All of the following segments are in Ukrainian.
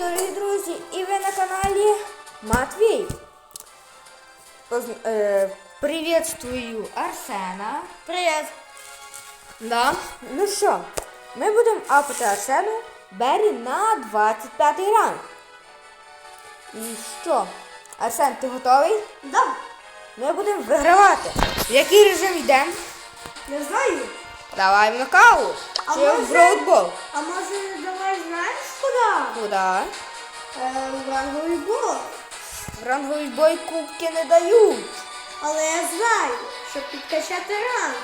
дорогі друзі! І ви на каналі Матвій. Поз- е, Приветствую Арсена. Привіт. Да. Ну що, ми будемо апати Арсену Бері на 25 ранг. І що? Арсен, ти готовий? Да, Ми будемо вигравати. В який режим йдемо? не знаю. Давай в нокаут. А Чи може- в броудбол? А може давай знаєш куди? Куди? Е, в ранговий бой. В ранговий бой кубки не дають. Але я знаю, щоб підкачати ранг.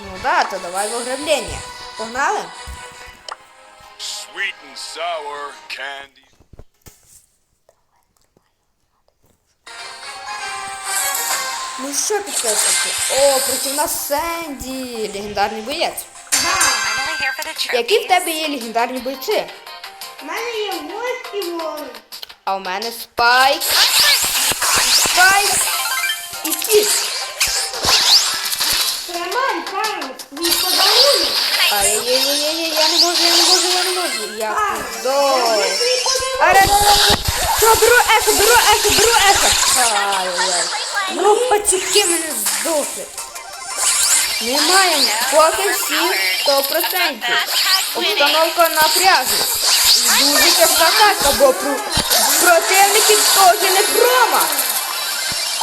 Ну да, то давай в ограблення. Погнали? Sweet and sour candy. Ну що підписувати? О, проти нас Сенді, легендарний боєць. Які в тебе є легендарні бойці? У мене є ворон. А у мене Спайк, Спайк і Кіт. Тримай, Карлос, твій подарунок. Ай-яй-яй-яй, я не можу, я не можу, я не можу. Я подарунок. Аре, що, беру ехо, беру ехо, беру ехо. Ай-яй. Ну, пацюки мене здохли. Немає, поки всі 100%. Обстановка напряжена. І дуже тяжка атака, бо про... противники теж не прома.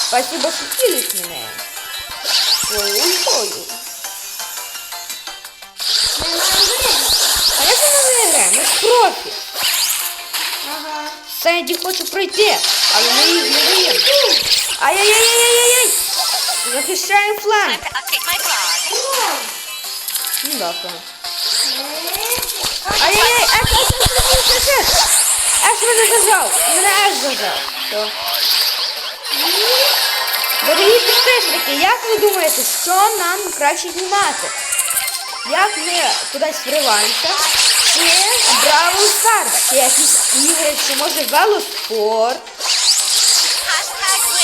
Спасибо, що кілись мене. Ой-ой-ой. А як ми виграємо? Ми ж профі. Ага. Сенді хоче пройти, але ми їх не даємо. Ай-яй-яй-яй-яй-яй! Захищаємо фланг. Ну да, фланг. Ай-яй-яй, еш, еш, еш, еш, еш. Еш мене зажав. Мене еш зажав. Все. Дорогі підписники, як ви думаєте, що нам краще знімати? Як ми кудись вриваємося? Чи Бравл Старс? Чи якісь ігри, чи може велоспорт?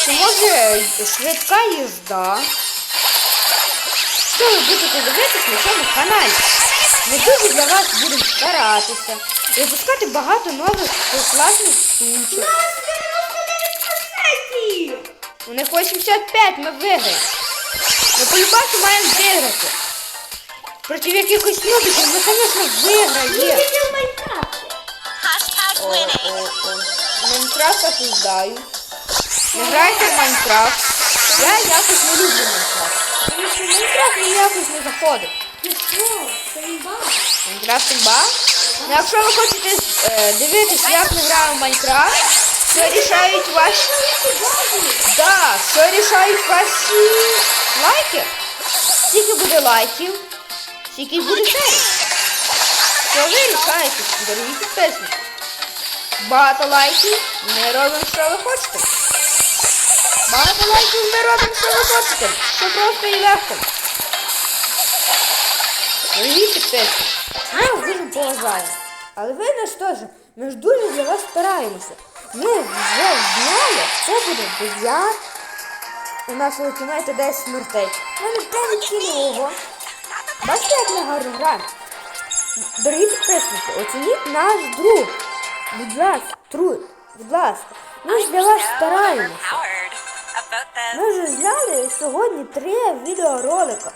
Чи може швидка їзда? Що ви будете дивитись на цьому каналі? Ми дуже для вас будемо старатися, випускати багато нових класних штучок. Нас 99%. У них 85, ми виграємо. Ми по-любасу маємо виграти. Проти якихось нубиків ми, звісно, виграємо. Майнкрафт осуждаю. Не грайте в Майнкрафт. Я якось не люблю Майнкрафт. Мені якось не заходить. Ти що? Це імба. Майнкрафт імба. Ну, якщо ви хочете е, дивитись, як ми граємо в Майнкрафт, що рішають ваші. Да, що рішають ваші лайки. Скільки буде лайків, скільки буде серій. Що ви рішаєте, дорогі підписники? Багато лайків, ми робимо, що ви хочете. Багато лайків ми робимо, що. Все просто і легко. Дорогі підписники, ми вас дуже поважаємо. Але ви нас теж, ми ж дуже для вас стараємося. Ми вже знали, це буде 9. У нас ультимейта 10 смертей. Мене 9 кілого. Бачите, як ми гарно граємо? Дорогі підписники, оцініть наш друг. Будь ласка, труд, будь ласка. Ми ж для вас стараємося. Ми вже зняли сьогодні три відеоролика.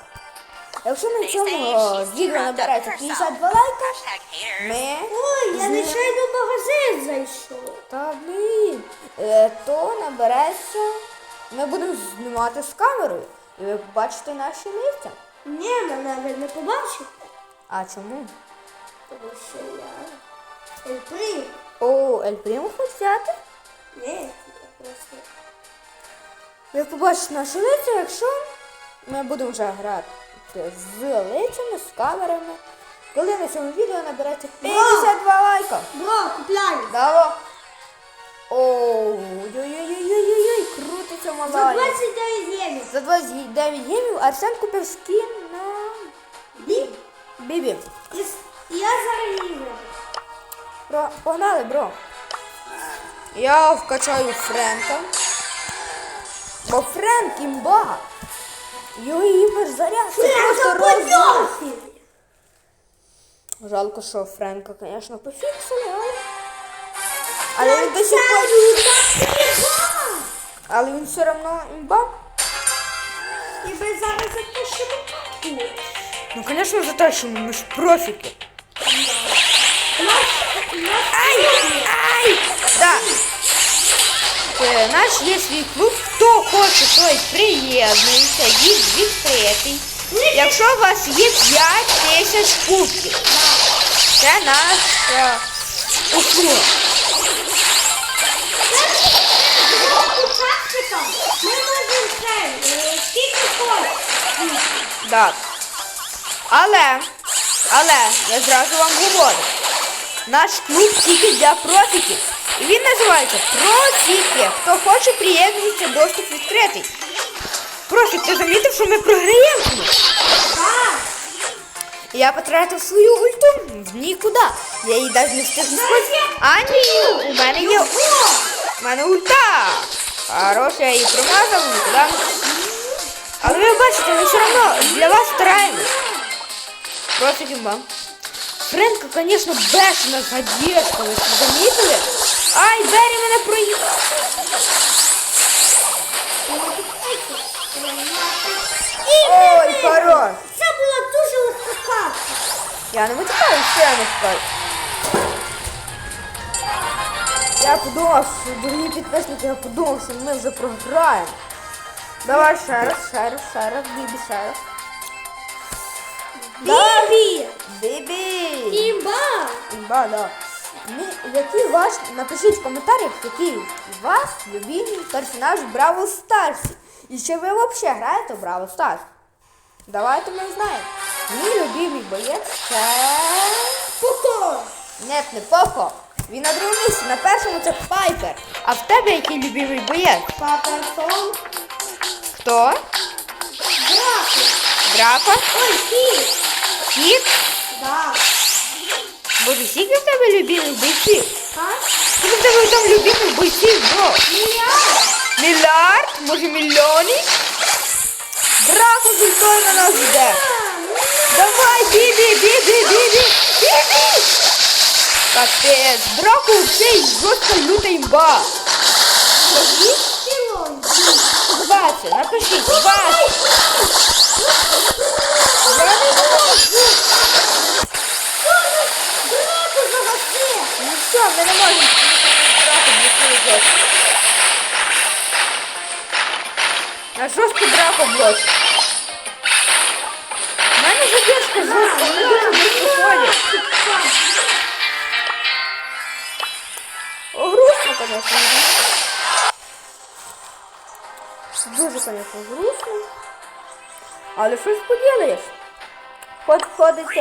Якщо на цьому too відео набирається 52 лайка, ми Ой, я нечайно в магазин зайшов. Та блін, е, то набереться. Ми будемо знімати з камерою. І ви побачите наші лиця. Ні, мене ви не побачите. А чому? Тому що я Ельпри. О, Ель Примо хоч взяти? Ні, я просто. Ви побачите наші лиця, якщо ми будемо вже грати з лицями, з камерами. Коли на цьому відео набереться 52 лайка. Бро, купляй. Давай. Ой-ой-ой-ой-ой-ой, крутиться За 29 євро. За 29 гемів Арсен купив скін на Бі. Бібі. І я зараз її. Бро, погнали, бро. Я вкачаю Френка. Бо Френк імба. Його імер заряд. Просто Френка. Жалко, що Френка, звісно, пофіксили, але Але він до сих пор. Але він все одно імба. І ми зараз запишемо карту. Ну, звісно, затащимо, ми ж профіки. Ай! Ай! Е, наш є свій клуб. Хто хоче, той приєднується, їх відкритий. Якщо у вас є 5 тисяч кубків, це наша услуга. Так. Але, але, я зразу вам говорю, наш клуб тільки для профіків. Він називається Профіки. Хто хоче, приєднується, доступ відкритий. Профік, ти замітив, що ми програємо? Так. Я потратив свою ульту в нікуди. Я її навіть не встиг сходити. А ні, у мене є. У мене ульта. Хороша, я її промазав, нікуди. Але ви бачите, ми все одно для вас стараємось. Просто вам. Френка, звісно, бешена задержка, ви це замітили? Ай, Бері мене проїхав. Ой, хорош. Це була дуже легка карта. Я не витікаю, ще не втікаю. Я подумав, що дорогі підписники, я подумав, що ми вже програємо. Давай ще раз, ще раз, ще раз, бібі, ще раз. Бібі! Бібі! Імба! Імба, да. Який ваш, напишіть в коментарях, який у вас любимий персонаж в Бравл Старсі. І чи ви взагалі граєте в Бравл Старс? Давайте ми знаємо. Мій любимий боєць це... Поко! Нет, не Поко. Він на другому місці, на першому це Пайпер. А в тебе який любимий боєць? Паперсон! Хто? Драко! Драко? Ой, кіт! Кіт? Да. Боже, скільки в тебе любимих бойців? Скільки в тебе там любимих бойців, бро? Мільярд! Мільярд? Може мільйони? Драко з ультою на нас йде. Давай, бібі, бібі, бібі, бібі! Капець, Драко цей жорстко люта імба. 20, напишіть, 20. Я не можу. Драко загаси! Ну все, ми не можемо грати блокує На жорстку драку блочить. У мене задержка жорстка, вони дуже близько ходять. Грустно, конечно. Дуже, конечно, грустно. Але що ж поділаєш? Хоч ходить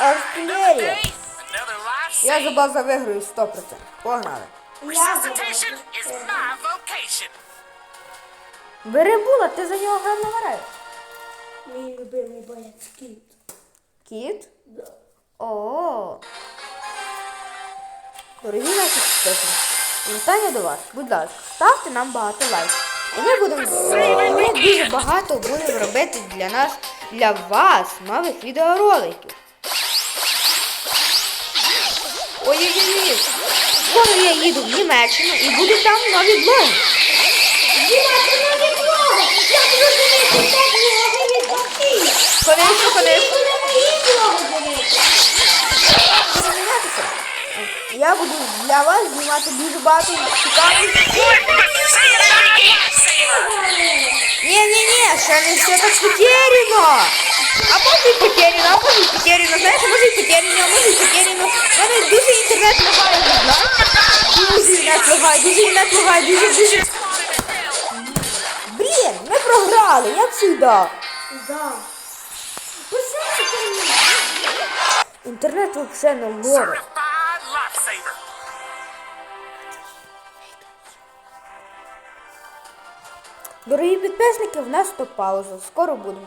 артилерія. Я за база виграю 100%. Погнали. Resuscitation is my vocation. Бери була, ти за нього гарно граєш. Мій любимий боєць кіт. Кіт? О. Дорогі наші підписники, вітання до вас. Будь ласка, ставте нам багато лайків. І ми будемо ми дуже багато будемо робити для нас, для вас нових відеороликів. Ой-ой-ой, скоро я їду в Німеччину і буду там нові блоги. Знімати нові блоги! Я буду дивитися блоги від Бахії! Конечно, конечно. Буде мої блоги дивитися! Я буду для вас знімати дуже багато цікавих. Ні, ні, ні, ще не все так потеряно. А може і потеряно, а може і потеряно. Знаєш, може і потеряно, а може і потеряно. У мене дуже інтернет лагає, видно. Дуже інтернет лагає, дуже інтернет лагає, дуже, дуже. Блін, ми програли, як завжди. Да. Інтернет взагалі не ловить. Дорогі підписники, в нас стоп-пауза. Скоро будемо.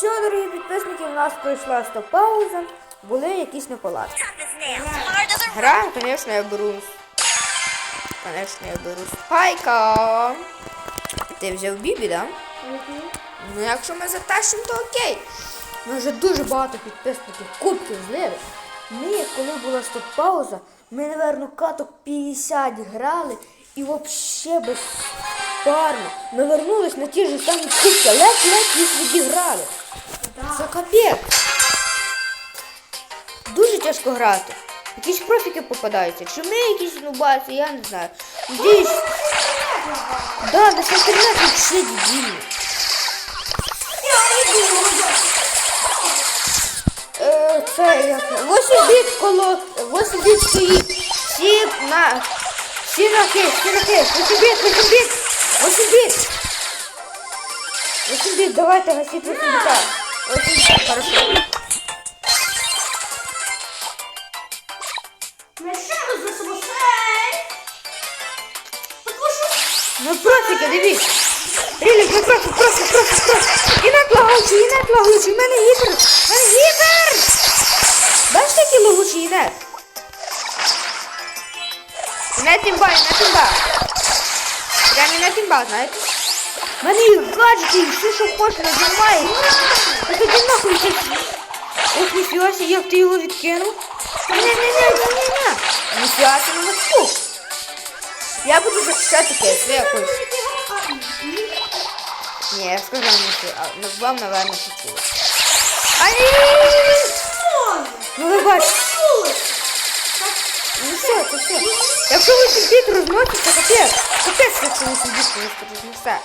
Все, дорогі підписники, в нас пройшла стоп-пауза. Були якісь неполадки. Гра, звісно, я беру. Звісно, я беру спайка. Ти взяв бібі, да? Ну, якщо ми затащимо, то окей. Ми вже дуже багато підписників кубків злили. Ми, коли була стоп-пауза, Ми, напевно, каток 50 грали і взагалі безпарно. Ми вернулись на ті ж самі кубки, ледь-ледь їх відіграли. Це капець. Дуже тяжко грати. Якісь профіки попадаються. Чи ми якісь нубаці, я не знаю. Надіюсь. Да, наш інтернет взагалі дебільний. Е, Це як 8 біт коло 8 біт стоїть. Всі на всі на хейс, всі на хейс. 8 біт, 8 біт, 8 біт. 8 біт, давайте гасіть 8 біта. 8 біт, хорошо. Ну профіки, дивіться. Рілік, ну профік, профік, профік, профік. І на лагучий, і на лагучий. У мене гіпер. У мене гіпер. Бачите, який лагучий інет? Інет тімба, інет тімба. Прям інет тімба, знаєте? У мене і гаджети, і все, що хочеш, нажимає. А тоді нахуй це. Ох, ніфіга себе, як ти його відкинув? Ні-ні-ні-ні-ні-ні. Ніфіга себе, ну фу. Я буду захищати кейс, ви якось. Ні, я сказав не ти, а ну, вам, напевно, чуть Ай! Ну ви бачите. Ну все, це все. Якщо ви сидіть розносите, капець. Якщо ви сидіть, просто рознесе.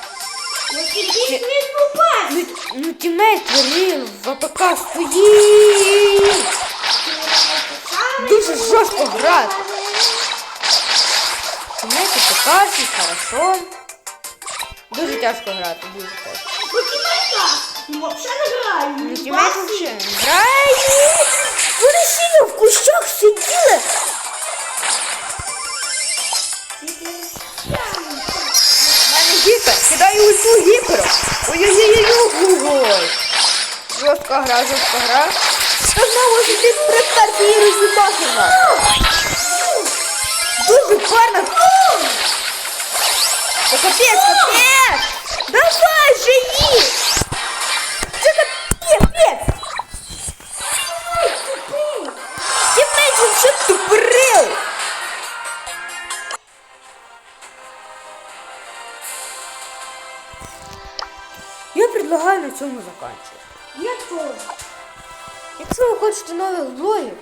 Ідіть не попасть. Ну, ну тімейт Ріл в АПК стоїть. Дуже жорстко грати. Тімейт АПК, хорошо. Дуже тяжко грати, дуже тяжко. Покидайка. Ну, взагалі не граю. Ну, тімейт вообще не грає. Вони сіли в кущах сиділи. Мене гіпер. Кидаю ульту гіпером. Ой-ой-ой-ой-ой. Жорстка гра, жорстка гра. Та знову ж ти представ її розібахи нас. Дуже парно. Та капець, капець. Давай же їх. Я предлагаю на цьому заканчивати. Я теж. Якщо ви хочете нових блогів,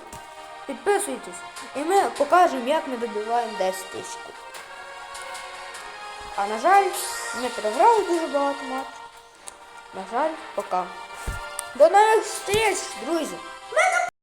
підписуйтесь і ми покажемо, як ми добиваємо 10 тисяч. А на жаль, ми програли дуже багато матчів. На жаль, пока. До нових зустріч, друзі!